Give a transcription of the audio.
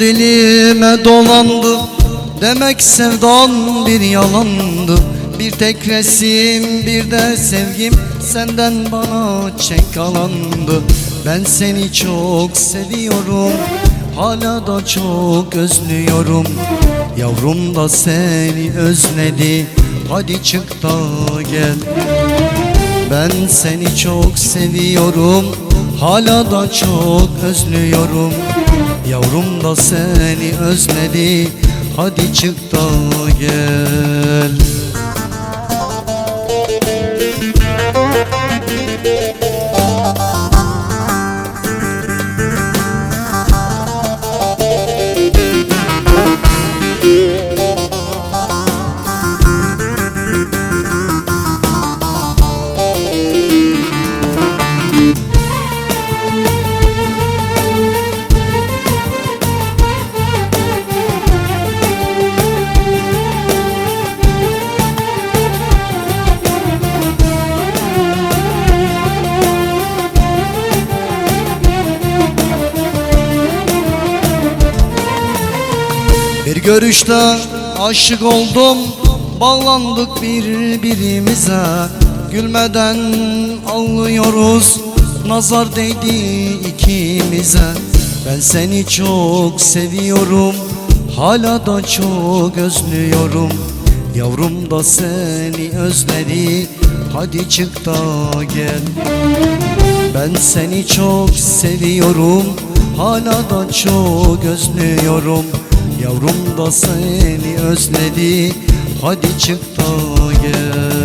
dilime dolandı Demek sevdan bir yalandı. Bir tek resim bir de sevgim Senden bana çek alandı. Ben seni çok seviyorum Hala da çok özlüyorum. Yavrum da seni özledi Hadi çık da gel. Ben seni çok seviyorum Hala da çok özlüyorum. Yavrum da seni özledi. Hadi çık da gel görüşte aşık oldum Bağlandık birbirimize. Gülmeden ağlıyoruz Nazar değdi ikimize. Ben seni çok seviyorum Hala da çok özlüyorum. Yavrum da seni özledi Hadi çık da gel. Ben seni çok seviyorum Hala da çok özlüyorum Yavrum da seni özledi. Hadi çık da gel